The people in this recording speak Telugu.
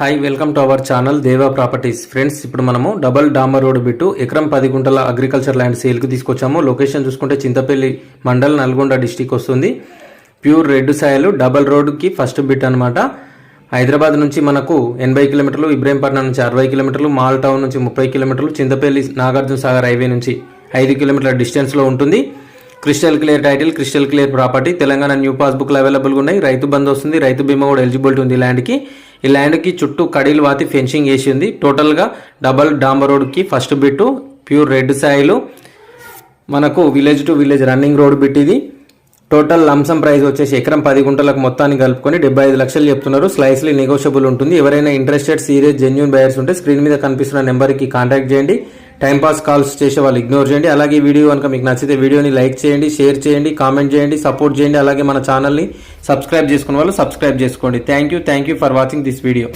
Hi welcome to our channel Deva properties friends ఇప్పుడు మనము డబల్ డాంబర్ రోడ్ బిట్టు ఎకరం పది గుంటల అగ్రికల్చర్ ల్యాండ్ సేల్కి తీసుకొచ్చాము. లొకేషన్ చూసుకుంటే చింతపల్లి మండల్ నల్గొండ డిస్టిక్ వస్తుంది. ప్యూర్ రెడ్ సాయలు డబల్ రోడ్కి ఫస్ట్ బిట్ అనమాట హైదరాబాద్ నుంచి మనకు ఎనభై కిలోమీటర్లు ఇబ్రహీంపట్నం నుంచి అరవై కిలోమీటర్లు మాల్ టౌన్ నుంచి ముప్పై కిలోమీటర్లు చింతపల్లి నాగార్జున సాగర్ హైవే నుంచి ఐదు కిలోమీటర్ల డిస్టెన్స్లో ఉంటుంది. Crystal clear title crystal clear property Telangana new పాస్బుక్లు అవైలబుల్గా ఉన్నాయి. రైతు బంద్ వస్తుంది. రైతు బీమా కూడా ఎలిజిబిలిటీ ఉంది ల్యాండ్కి ఈ ల్యాండ్కి చుట్టూ కడీలు వాతి ఫెన్సింగ్ వేసి ఉంది టోటల్గా డబల్ డాంబర్ రోడ్కి first bit pure red soil. మనకు village to village running road bit ఇది టోటల్ లంసం ప్రైస్ వచ్చేసి ఎకరం పది గుంటలకు మొత్తాన్ని కలుపుకొని డెబ్బై ఐదు లక్షలు చెప్తున్నారు. స్లైస్లీ నెగోషియబుల్ ఉంటుంది. ఎవరైనా ఇంట్రెస్టెడ్ సీరియస్ జెన్యున్ బయర్స్ ఉంటే స్క్రీన్ మీద కనిపిస్తున్న నెంబర్కి కాంటాక్ట్ చేయండి. టైంపాస్ కాల్స్ చేసే వాళ్ళు ఇగ్నోర్ చేయండి. అలాగే వీడియో కనుక మీకు నచ్చితే వీడియోని లైక్ చేయండి షేర్ చేయండి కామెంట్ చేయండి సపోర్ట్ చేయండి. అలాగే మన ఛానల్ని సబ్స్క్రైబ్ చేసుకున్న వాళ్ళు సబ్స్క్రైబ్ చేసుకోండి. Thank you thank you for watching this video